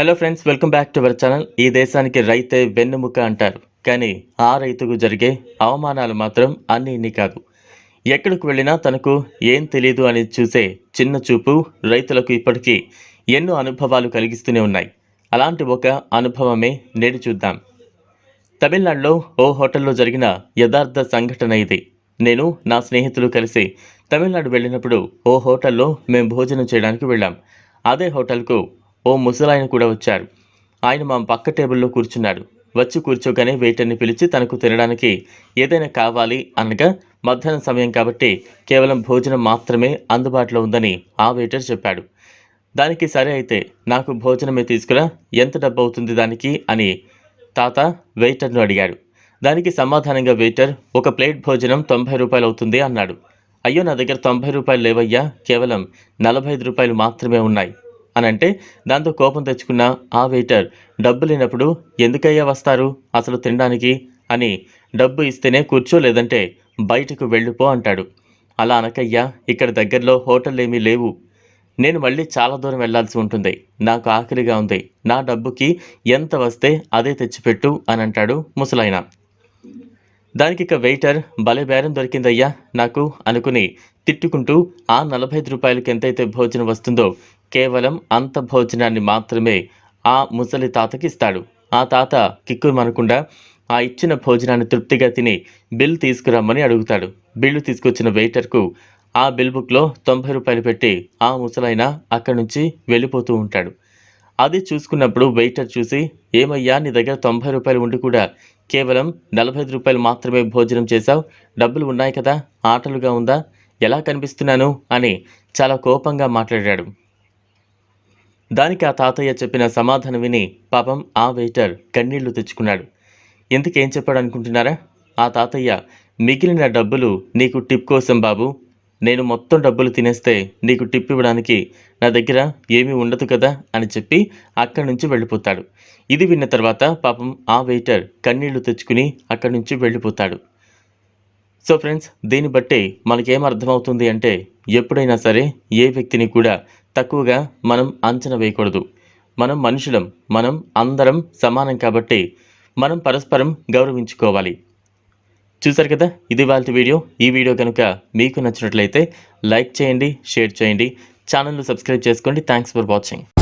Hello friends welcome back to our channel ఈ దేశానికి రైతే వెన్నుముక అంటారు. కానీ ఆ రైతుకు జరిగే అవమానాలు మాత్రం అన్ని ఇన్ని కాదు. ఎక్కడికి వెళ్ళినా తనకు ఏం తెలియదు అని చూసే చిన్న చూపు రైతులకు ఇప్పటికీ ఎన్నో అనుభవాలు కలిగిస్తూనే ఉన్నాయి. అలాంటి ఒక అనుభవమే నేడు చూద్దాం. తమిళనాడులో ఓ హోటల్లో జరిగిన యథార్థ సంఘటన ఇది. నేను నా స్నేహితులు కలిసి తమిళనాడు వెళ్ళినప్పుడు ఓ హోటల్లో మేము భోజనం చేయడానికి వెళ్ళాం. అదే హోటల్కు ఓ ముసలాయన కూడా వచ్చారు ఆయన మా పక్క టేబుల్లో కూర్చున్నాడు. వచ్చి కూర్చోగానే వెయిటర్ని పిలిచి తనకు తినడానికి ఏదైనా కావాలి అనగా మధ్యాహ్నం సమయం కాబట్టి కేవలం భోజనం మాత్రమే అందుబాటులో ఉందని ఆ వెయిటర్ చెప్పాడు. దానికి సరే అయితే నాకు భోజనమే తీసుకురా ఎంత డబ్బు అవుతుంది దానికి అని తాత వెయిటర్ను అడిగాడు. దానికి సమాధానంగా వెయిటర్ ఒక ప్లేట్ భోజనం తొంభై రూపాయలు అవుతుంది అన్నాడు. అయ్యో నా దగ్గర తొంభై రూపాయలు లేవయ్యా కేవలం నలభై ఐదు రూపాయలు మాత్రమే ఉన్నాయి. అని అంటే దాంతో కోపం తెచ్చుకున్న ఆ వెయిటర్ డబ్బు లేనప్పుడు ఎందుకయ్యా వస్తారు? అసలు తినడానికి? అని డబ్బు ఇస్తేనే కూర్చో లేదంటే బయటకు వెళ్ళిపో అంటాడు. అలా అనకయ్యా ఇక్కడ దగ్గరలో హోటల్ ఏమీ లేవు. నేను మళ్ళీ చాలా దూరం వెళ్ళాల్సి ఉంటుంది. నాకు ఆకలిగా ఉంది. నా డబ్బుకి ఎంత వస్తే అదే తెచ్చిపెట్టు అని అంటాడు ముసలాయన. దానికి ఇక వెయిటర్ భలే బేరం దొరికిందయ్యా నాకు అనుకుని తిట్టుకుంటూ ఆ నలభై ఐదు రూపాయలకి ఎంతైతే భోజనం వస్తుందో కేవలం అంత భోజనాన్ని మాత్రమే ఆ ముసలి తాతకి ఇస్తాడు. ఆ తాత కిక్కుమనకుండా ఆ ఇచ్చిన భోజనాన్ని తృప్తిగా తిని బిల్ తీసుకురమ్మని అడుగుతాడు. బిల్లు తీసుకొచ్చిన వెయిటర్కు ఆ బిల్ బుక్లో తొంభై రూపాయలు పెట్టి ఆ ముసలైన అక్కడి నుంచి వెళ్ళిపోతూ ఉంటాడు. అది చూసుకున్నప్పుడు వెయిటర్ చూసి ఏమయ్యా నీ దగ్గర తొంభై రూపాయలు ఉండి కూడా కేవలం నలభై ఐదు రూపాయలు మాత్రమే భోజనం చేశావు? డబ్బులు ఉన్నాయి కదా? ఆటలుగా ఉందా? ఎలా కనిపిస్తున్నాను? అని చాలా కోపంగా మాట్లాడాడు. దానికి ఆ తాతయ్య చెప్పిన సమాధానం విని పాపం ఆ వెయిటర్ కన్నీళ్ళు తెచ్చుకున్నాడు. ఎందుకేం చెప్పాడు అనుకుంటున్నారా ఆ తాతయ్య మిగిలిన డబ్బులు నీకు టిప్ కోసం బాబు. నేను మొత్తం డబ్బులు తినేస్తే నీకు టిప్ ఇవ్వడానికి నా దగ్గర ఏమీ ఉండదు కదా? అని చెప్పి అక్కడి నుంచి వెళ్ళిపోతాడు. ఇది విన్న తర్వాత పాపం ఆ వెయిటర్ కన్నీళ్ళు తెచ్చుకుని అక్కడి నుంచి వెళ్ళిపోతాడు. సో ఫ్రెండ్స్ దీన్ని బట్టి మనకేం అర్థమవుతుంది అంటే ఎప్పుడైనా సరే ఏ వ్యక్తిని కూడా తక్కువగా మనం అంచనా వేయకూడదు. మనం మనుషులం మనం అందరం సమానం కాబట్టి మనం పరస్పరం గౌరవించుకోవాలి. చూసారు కదా? ఇది వాళ్ళ వీడియో. ఈ వీడియో కనుక మీకు నచ్చినట్లయితే లైక్ చేయండి షేర్ చేయండి. ఛానల్ను సబ్స్క్రైబ్ చేసుకోండి. Thanks for watching.